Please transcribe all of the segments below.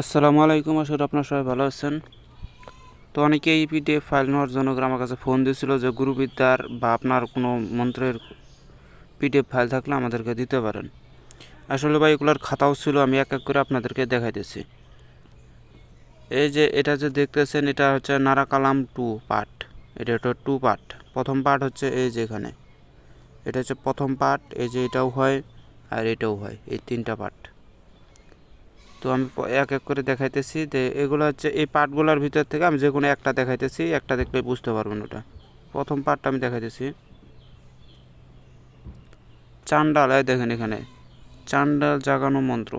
আসসালামু আলাইকুম আসলে আপনার সবাই ভালো আছেন। তো অনেকে এই পিডিএফ ফাইল নেওয়ার জন্য আমার কাছে ফোন দিয়েছিল যে গুরুবিদ্যার বা আপনার কোনো মন্ত্রের পিডিএফ ফাইল থাকলে আমাদেরকে দিতে পারেন। আসলে ভাই, এগুলোর খাতাও ছিল, আমি এক এক করে আপনাদেরকে দেখাইতেছি। এই যে এটা যে দেখতেছেন, এটা হচ্ছে নারাকালাম টু পার্ট এটা একটা টু পার্ট প্রথম পার্ট হচ্ছে এই যে এখানে। এটা হচ্ছে প্রথম পার্ট এই যে এটাও হয় আর এটাও হয়, এই তিনটা পার্ট তো আমি এক এক করে দেখাইতেছি। যে এগুলো হচ্ছে এই পার্টগুলোর ভিতর থেকে আমি যে কোনো একটা দেখাইতেছি, একটা দেখলে বুঝতে পারবেন ওটা। প্রথম পার্টটা আমি দেখাইতেছি। চান্ডাল, এই দেখেন এখানে। চান্ডাল জাগানো মন্ত্র।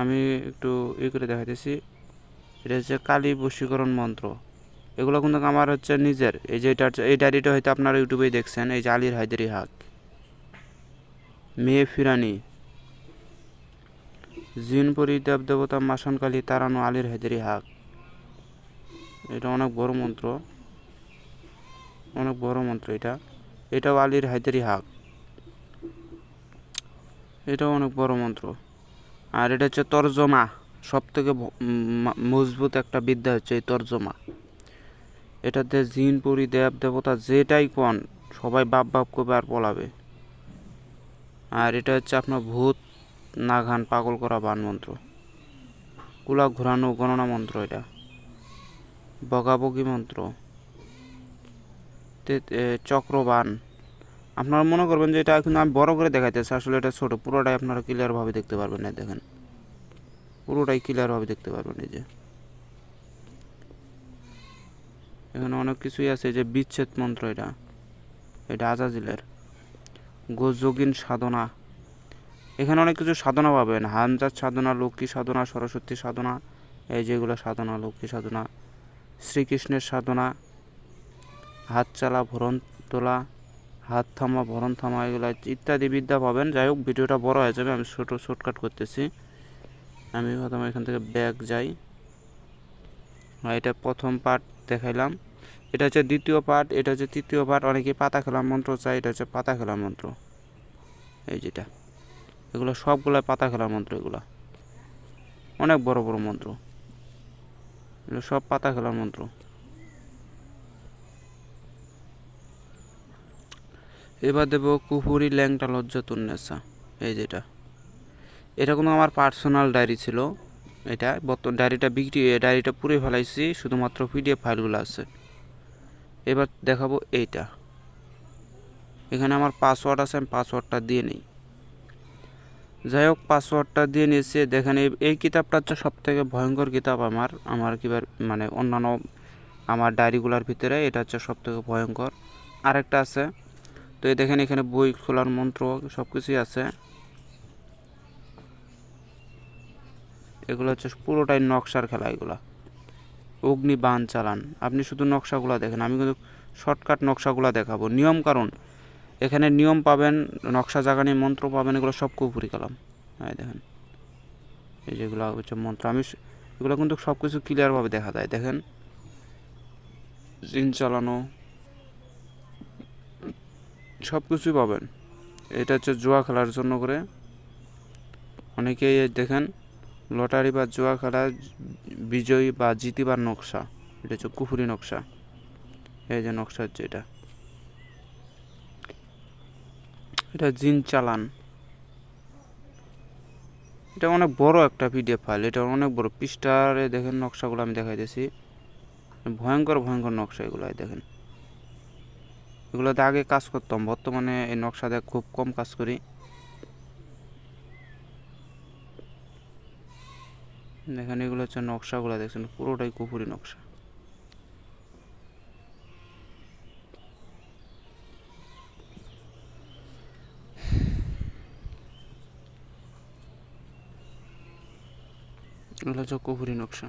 আমি একটু ই করে দেখাইতেছি। এটা হচ্ছে কালী বশীকরণ মন্ত্র। এগুলো কিন্তু আমার হচ্ছে নিজের। এই যে এটা এই ডায়েরিটা হয়তো আপনারা ইউটিউবেই দেখছেন। এই যে আলীর হায়দারি হাক। মেয়ে ফিরানি। জিনপুরি দেব দেবতা মাসানকালী তারানো আলীর হেদেরি হাক। এটা অনেক বড় মন্ত্র। অনেক বড় মন্ত্র এটা। এটাও আলীর হায়দারি হাক। এটাও অনেক বড় মন্ত্র। আর এটা হচ্ছে তর্জমা। সব থেকে মজবুত একটা বিদ্যা হচ্ছে এই তর্জমা। এটাতে জিনপুরি দেব দেবতা যেটাই কন, সবাই বাপ বাপ করবে আর পলাবে আর এটা হচ্ছে আপনার ভূত। নাঘান পাগল করা বান মন্ত্র। কুলা ঘোরানো গণনা মন্ত্র এটা। বগাবগি মন্ত্র। চক্রবান। আপনারা মনে করবেন যে এটা কিন্তু আমি বড় করে দেখাইতেছি আসলে এটা ছোট। পুরোটাই আপনারা ক্লিয়ারভাবে দেখতে পারবেন না, দেখেন। পুরোটাই ক্লিয়ারভাবে দেখতে পারবেন এই যে। এখানে অনেক কিছুই আছে যে বিচ্ছেদ মন্ত্র এটা। এটা আজাজিলের। গোযোগিন সাধনা। এখানে অনেক কিছু সাধনা পাবেন। হানজাত সাধনা লক্ষ্মী সাধনা সরস্বতী সাধনা, এই যেগুলো সাধনা লক্ষ্মী সাধনা, শ্রীকৃষ্ণের সাধনা, হাত চালা, ভরণ তোলা, হাত থামা, ভরণ থামা, এগুলো ইত্যাদি বিদ্যা পাবেন। যাই হোক, ভিডিওটা বড় হয়ে যাবে, আমি ছোটো শর্টকাট করতেছি। আমি প্রথমে এখান থেকে ব্যাগ যাই। এটা প্রথম পার্ট দেখাইলাম। এটা হচ্ছে দ্বিতীয় পার্ট এটা হচ্ছে তৃতীয় পার্ট অনেকে পাতা খেলা মন্ত্র চাই এটা হচ্ছে পাতা খেলা মন্ত্র। এই যেটা। এগুলো সবগুলো পাতা খেলার মন্ত্র এগুলো। অনেক বড় বড় মন্ত্র। এগুলো সব পাতা খেলার মন্ত্র। এবার দেব কুহুরি ল্যাংটা লজ্জা তুন্নেসা এই যেটা। এটা কোনো আমার পার্সোনাল ডায়েরি ছিল। এটা বর্তমান ডায়েরিটা বিক্রি ডায়েরিটা পুরে ফেলাইছি, শুধুমাত্র পিডিএফ ফাইলগুলো আছে। এবার দেখাবো এইটা। এখানে আমার পাসওয়ার্ড আছে, আমি পাসওয়ার্ডটা দিয়ে নিই। যাই হোক পাসওয়ার্ডটা দিয়ে নিয়েছি। দেখেন, এই কিতাবটা হচ্ছে সব থেকে ভয়ঙ্কর কিতাব আমার। আমার কিবার মানে অন্যান্য আমার ডায়েরিগুলোর ভিতরে এটা হচ্ছে সব থেকে ভয়ঙ্কর। আরেকটা আছে, তো এই দেখেন, এখানে বই খোলার মন্ত্র সব কিছুই আছে। এগুলো হচ্ছে পুরোটাই নকশার খেলা এগুলা। অগ্নি বান চালান। আপনি শুধু নকশাগুলো দেখেন, আমি কিন্তু শর্টকাট নকশাগুলো দেখাবো। নিয়ম কারণ এখানে নিয়ম পাবেন, নকশা জাগানি, মন্ত্র পাবেন, এগুলো সব কুপুরি কালাম। হ্যাঁ দেখেন। এই যেগুলো হচ্ছে মন্ত্র। আমি এগুলো কিন্তু সব কিছু ক্লিয়ারভাবে দেখা যায়। দেখেন। জিন চালানো। সব কিছুই পাবেন। এটা হচ্ছে জুয়া খেলার জন্য করে। অনেকেই দেখেন, লটারি বা জুয়া খেলা, বিজয়ী বা জিতিবার নকশা। এটা হচ্ছে কুফুরি নকশা। এই যে নকশা হচ্ছে এটা। এটা জিন চালান। এটা অনেক বড় একটা পিডিএফ ফাইল, এটা অনেক বড় পৃষ্ঠারে দেখেন নকশাগুলো আমি দেখাইতেছি ভয়ঙ্কর ভয়ঙ্কর নকশা এগুলো দেখেন। এগুলোতে আগে কাজ করতাম, বর্তমানে এই নকশা দিয়ে খুব কম কাজ করি। দেখেন, এগুলো হচ্ছে নকশাগুলো, দেখছেন, পুরোটাই কুপুরি নকশা। এগুলো হচ্ছে কুপুরি নকশা।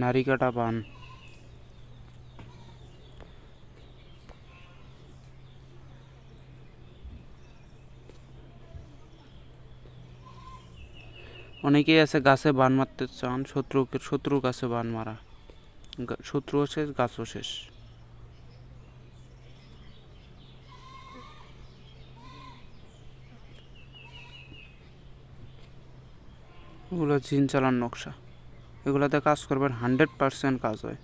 নারী কাটা পান অনেকেই আছে গাছে বান মারতে চান, শত্রুকে, শত্রুর গাছে বান মারা। শত্রু শত্রুও শেষ, গাছও শেষ। এগুলো জিন চালান নকশা। এগুলোতে কাজ করবেন হান্ড্রেড পার্সেন্ট কাজ হয়।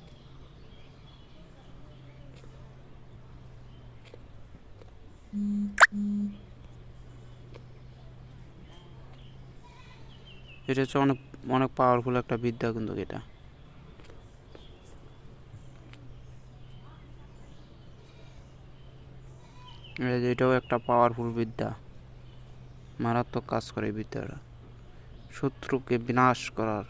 এটা হচ্ছে অনেক অনেক পাওয়ারফুল একটা বিদ্যা কিন্তু এটা। এটাও একটা পাওয়ারফুল বিদ্যা। মারাত্মক কাজ করে বিদ্যাটা। শত্রুকে বিনাশ করার।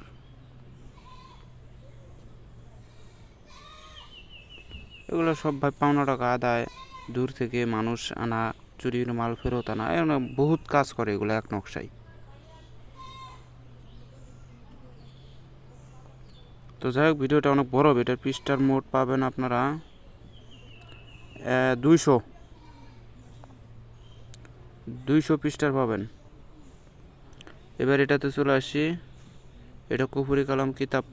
এগুলো সব ভাই পাওনা টাকা আদায়। দূর থেকে মানুষ আনা চুরির মাল ফেরত আনা, এরকম বহুত কাজ করে এগুলো এক নকশায়। তো যাই হোক, ভিডিওটা অনেক বড় হবে। এটার পৃষ্ঠার মোট পাবেন আপনারা দুইশো। দুইশো পৃষ্ঠার পাবেন। এবার এটাতে চলে আসি। এটা কুফুরি কালাম কিতাব।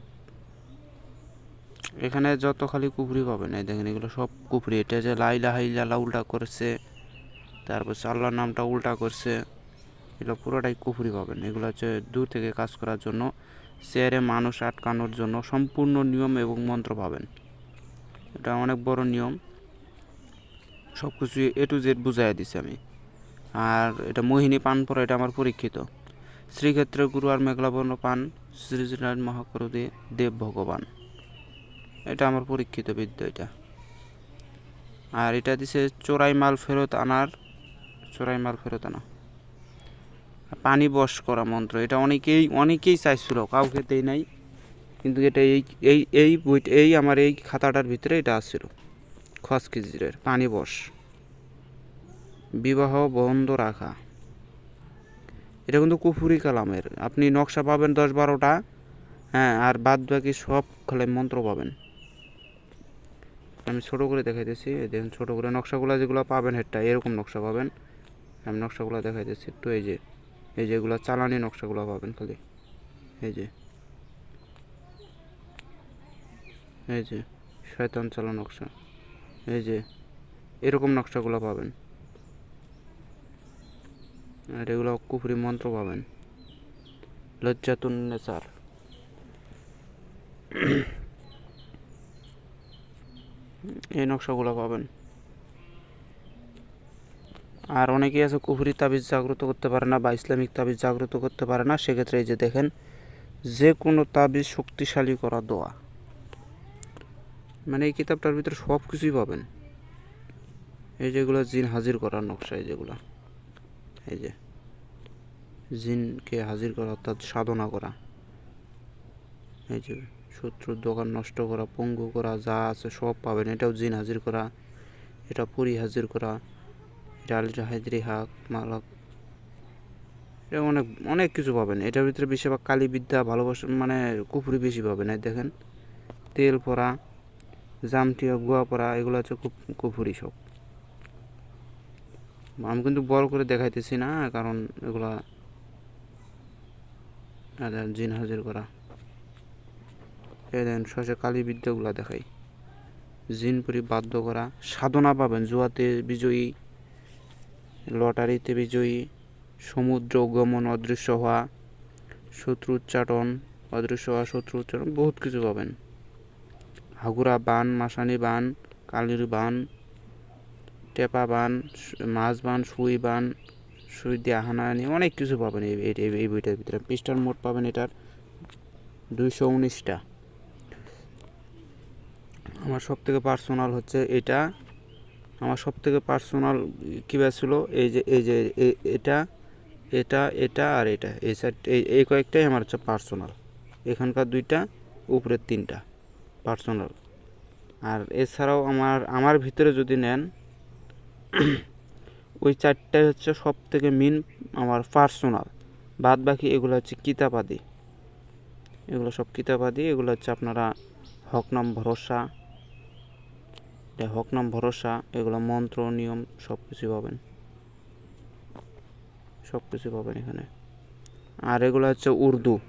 এখানে যত খালি কুফরি পাবেন, এই দেখেন এগুলো সব কুফরি। এটা যে লাইলা হাইলা উল্টা করছে, তারপর আল্লাহর নামটা উল্টা করছে, এগুলো পুরোটাই কুফরি পাবেন। এগুলো হচ্ছে দূর থেকে কাজ করার জন্য। চেয়ারে মানুষ আটকানোর জন্য সম্পূর্ণ নিয়ম এবং মন্ত্র পাবেন। এটা অনেক বড় নিয়ম। সব কিছু এ টু জেড বুঝাই দিছি আমি। আর এটা মোহিনী পান পরা এটা আমার পরীক্ষিত। শ্রীক্ষেত্রে গুরু আর মেঘলাবর্ণ পান শ্রীনারায়ণ মহাকরদে দেব ভগবান। এটা আমার পরীক্ষিত বিদ্যা এটা। আর এটা দিছে চোরাই মাল ফেরত আনার চোরাই মাল ফেরত আনা। পানি বশ করা মন্ত্র। এটা অনেকেই অনেকেই চাইছিল, কাউকে দেই নাই। কিন্তু এটা এই এই এই এই আমার এই খাতাটার ভিতরে এটা আসছিল খসকিজিরের পানি বশ। বিবাহ বন্ধ রাখা। এটা কিন্তু কুফুরি কালামের। আপনি নকশা পাবেন দশ বারোটা হ্যাঁ আর বাদ বাকি সব খালি মন্ত্র পাবেন। আমি ছোটো করে দেখাইতেছি, এই দেখেন ছোট করে নকশাগুলো যেগুলো পাবেন হেডটা, এরকম নকশা পাবেন। আমি নকশাগুলো দেখাইতেছি একটু, এই যে এই যে এগুলো চালানি নকশাগুলো পাবেন খালি। এই যে। এই যে, শয়তান চালা নকশা। এই যে, এরকম নকশাগুলো পাবেন। আর এগুলো কুফরি মন্ত্র পাবেন। লজ্জাতুন নেচার এই নকশাগুলো পাবেন। আর অনেকেই আছে কুফরি তাবিজ জাগ্রত করতে পারে না বা ইসলামিক তাবিজ জাগ্রত করতে পারে না। সেক্ষেত্রে এই যে দেখেন যে কোনো তাবিজ শক্তিশালী করা দোয়া। মানে এই কিতাবটার ভিতরে সব কিছুই পাবেন। এই যেগুলো জিন হাজির করার নকশা, এই যেগুলো। এই যে জিনকে হাজির করা, অর্থাৎ সাধনা করা। এই যে শত্রুর দোকান নষ্ট করা, পঙ্গু করা, যা আছে সব পাবেন। এটাও জিন হাজির করা, এটা পুরি হাজির করা। এটা হাইদ্রি হাক মালক এটা অনেক অনেক কিছু পাবেন। এটার ভিতরে বেশিরভাগ কালী বিদ্যা ভালোবাসা মানে কুপুরি বেশি পাবেন, এই দেখেন। তেল পরা, জামটিয়া গুয়া পরা, এগুলো হচ্ছে কুপুরি সব। আমি কিন্তু বড় করে দেখাইতেছি না, কারণ এগুলা জিন হাজির করা। এই দেখেন সসে কালী বিদ্যাগুলা দেখাই। জিনপুরি বাধ্য করা, সাধনা পাবেন, জুয়াতে বিজয়ী লটারিতে বিজয়ী, সমুদ্র গমন অদৃশ্য হওয়া, শত্রু উচ্চাটন অদৃশ্য হওয়া, শত্রু উচ্চাটন বহুত কিছু পাবেন। হাগুরা বান, মাসানি বান, কালির বান, টেপা বান, মাছ বান, সুই বান, সুই দিয়ে হানাহানি অনেক কিছু পাবেন এই বইটার ভিতরে। পৃষ্ঠার মোট পাবেন এটার দুইশো উনিশটা। আমার সব থেকে পার্সোনাল হচ্ছে এটা। আমার সব থেকে পার্সোনাল কী ছিল? এই যে এই যে এটা এটা এটা আর এটা। এই সাইড এই কয়েকটাই আমার হচ্ছে পার্সোনাল এখানকার দুইটা, উপরের তিনটা। পার্সোনাল আর এছাড়াও আমার আমার ভিতরে যদি নেন, ওই চারটাই হচ্ছে সব থেকে মেন আমার পার্সোনাল বাদ বাকি এগুলো হচ্ছে কিতাবাদি। এগুলো সব কিতাবাদি। এগুলো হচ্ছে আপনারা হক নাম ভরসা হক নাম ভরসা, এগুলো মন্ত্র, নিয়ম সব কিছু পাবেন। সব কিছু পাবেন এখানে। আর এগুলো হচ্ছে উর্দু।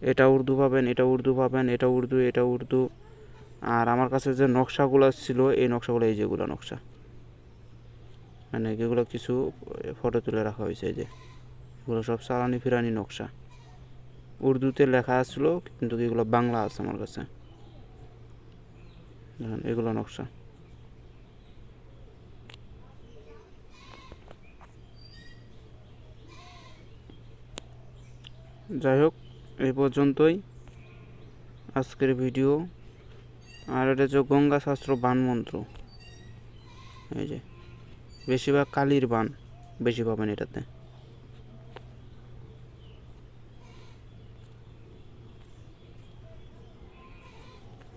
এটা উর্দু পাবেন, এটা উর্দু পাবেন, এটা উর্দু এটা উর্দু। আর আমার কাছে যে নকশাগুলো ছিল, এই নকশাগুলো এই যেগুলো নকশা। মানে এগুলো কিছু ফটো তুলে রাখা হয়েছে, এই যে। এগুলো সব সালানি ফিরানি নকশা। উর্দুতে লেখা আসলো, কিন্তু এগুলো বাংলা আছে আমার কাছে। দেখেন এগুলো নকশা। যাই হোক এই পর্যন্তই আজকের ভিডিও। আর এটা হচ্ছে গঙ্গা শাস্ত্র বান মন্ত্র। এই যে, বেশিরভাগ কালির বান, বেশি পাবেন এটাতে।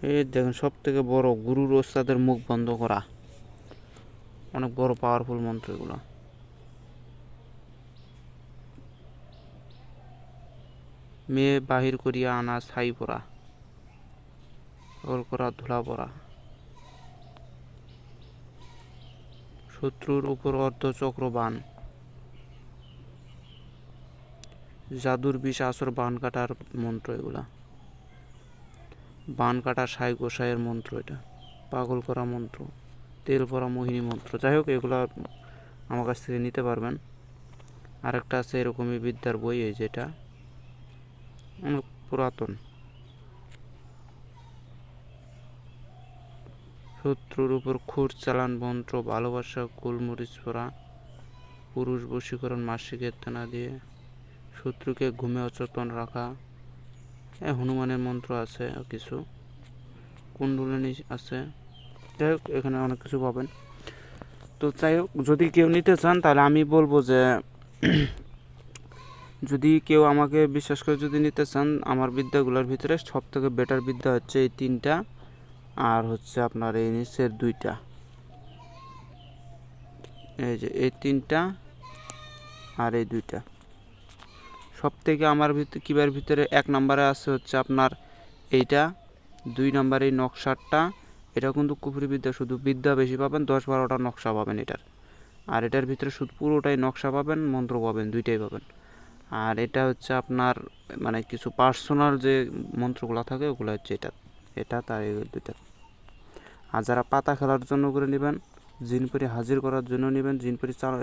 এই দেখেন সব থেকে বড় গুরুর ওস্তাদের মুখ বন্ধ করা। অনেক বড় পাওয়ারফুল মন্ত্র এগুলো। মেয়ে বাহির করিয়া আনা ছাই পরা করা ধুলা পরা। শত্রুর উপর অর্ধচক্র বান। জাদুর বিষ আসর বান কাটার মন্ত্র এগুলা। বান কাটা সাই গোসাইয়ের মন্ত্র এটা। পাগল করা মন্ত্র, তেল পরা মোহিনী মন্ত্র। যাই হোক এগুলো আমার কাছ থেকে নিতে পারবেন। আরেকটা আছে এরকমই বিদ্যার বই, এই যেটা অনেক পুরাতন। শত্রুর উপর খুর চালান মন্ত্র, ভালোবাসা, গোলমরিচ পরা পুরুষ বশীকরণ মাসিকের তেনা দিয়ে, শত্রুকে ঘুমে অচেতন রাখা হ্যাঁ হনুমানের মন্ত্র আছে কিছু। কুণ্ডলিনী আছে। যাই হোক, এখানে অনেক কিছু পাবেন। তো যাই হোক, যদি কেউ নিতে চান, তাহলে আমি বলব যে, যদি কেউ আমাকে বিশ্বাস করে যদি নিতে চান, আমার বিদ্যাগুলোর ভিতরে সব থেকে বেটার বিদ্যা হচ্ছে এই তিনটা। আর হচ্ছে আপনার এই নিচের দুইটা। এই যে, এই তিনটা আর এই দুইটা। সব থেকে আমার ভিতরে কিবার ভিতরে এক নম্বরে আছে হচ্ছে আপনার এইটা, দুই নম্বরে এই নকশারটা। এটা কিন্তু কুফরি বিদ্যা শুধু বিদ্যা বেশি পাবেন, দশ বারোটা নকশা পাবেন এটার। আর এটার ভিতরে শুধু পুরোটাই নকশা পাবেন, মন্ত্র পাবেন, দুইটাই পাবেন। আর এটা হচ্ছে আপনার মানে কিছু পার্সোনাল যে মন্ত্রগুলো থাকে, ওগুলো হচ্ছে এটা এটা, তার দুইটা আর যারা পাতা খেলার জন্য করে নেবেন জিনপুরি হাজির করার জন্য নেবেন জিনপুরি চাল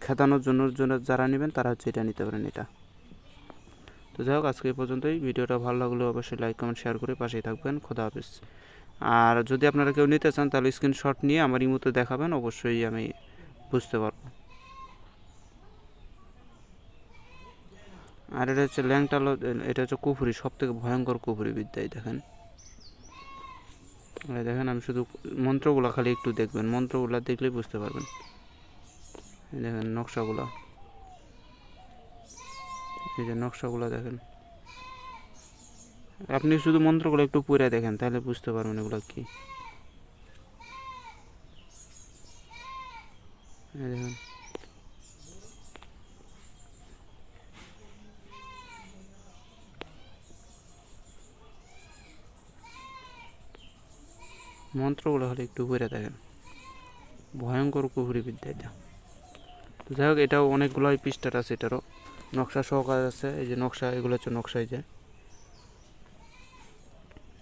খেদানোর জন্য জন্য যারা নেবেন তারা হচ্ছে এটা নিতে পারেন এটা। তো যাই হোক, আজকে এই পর্যন্তই। ভিডিওটা ভালো লাগলে অবশ্যই লাইক, কমেন্ট, শেয়ার করে পাশেই থাকবেন। খোদা হাফিজ। আর যদি আপনারা কেউ নিতে চান তাহলে স্ক্রিনশট নিয়ে আমার ইমোতে দেখাবেন, অবশ্যই আমি বুঝতে পারব। আর এটা হচ্ছে ল্যাংটা ল- এটা হচ্ছে কুফুরি সব থেকে ভয়ঙ্কর কুফুরি বিদ্যায়, দেখেন। দেখেন, আমি শুধু মন্ত্রগুলো খালি একটু দেখবেন, মন্ত্রগুলো দেখলেই বুঝতে পারবেন। দেখেন, নকশাগুলো। এই যে নকশাগুলো দেখেন। আপনি শুধু মন্ত্রগুলো একটু পড়ে দেখেন, তাহলে বুঝতে পারবেন এগুলো কি। দেখেন। মন্ত্রগুলো হলে একটু পড়ে দেখেন। ভয়ঙ্কর কুহুরি বিদ্যা এটা। তো যাই হোক, এটাও অনেকগুলোই পৃষ্ঠার আছে এটারও। নকশা সহকারে আছে, এই যে নকশা, এগুলো হচ্ছে নকশা এই যে।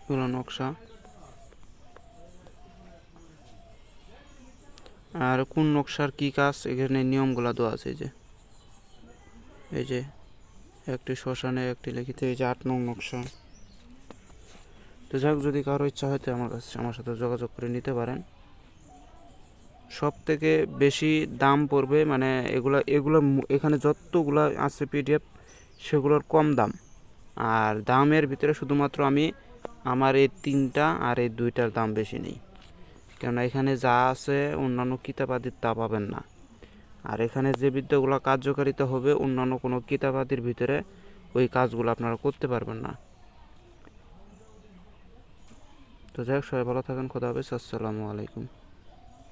এগুলো নকশা। আর কোন নকশার কি কাজ, এখানে নিয়মগুলো দেওয়া আছে যে। এই যে, একটি শ্মশানে, একটি লিখিত, এই যে আট নং নকশা। তো যাই হোক, যদি কারও ইচ্ছা হয় তো আমার কাছে, আমার সাথে যোগাযোগ করে নিতে পারেন। সব থেকে বেশি দাম পড়বে মানে এগুলা, এগুলো এখানে যতগুলো আছে পিডিএফ, সেগুলোর কম দাম। আর দামের ভিতরে শুধুমাত্র আমি আমার এই তিনটা আর এই দুইটার দাম বেশি নেই। কেননা এখানে যা আছে, অন্যান্য কিতাবাদির তা পাবেন না। আর এখানে যে বিদ্যাগুলো কার্যকারিতা হবে, অন্যান্য কোনো কিতাবাদির ভিতরে ওই কাজগুলো আপনারা করতে পারবেন না। তো যাই হোক সবাই ভালো থাকেন খোদা হাফেজ আসসালামু আলাইকুম।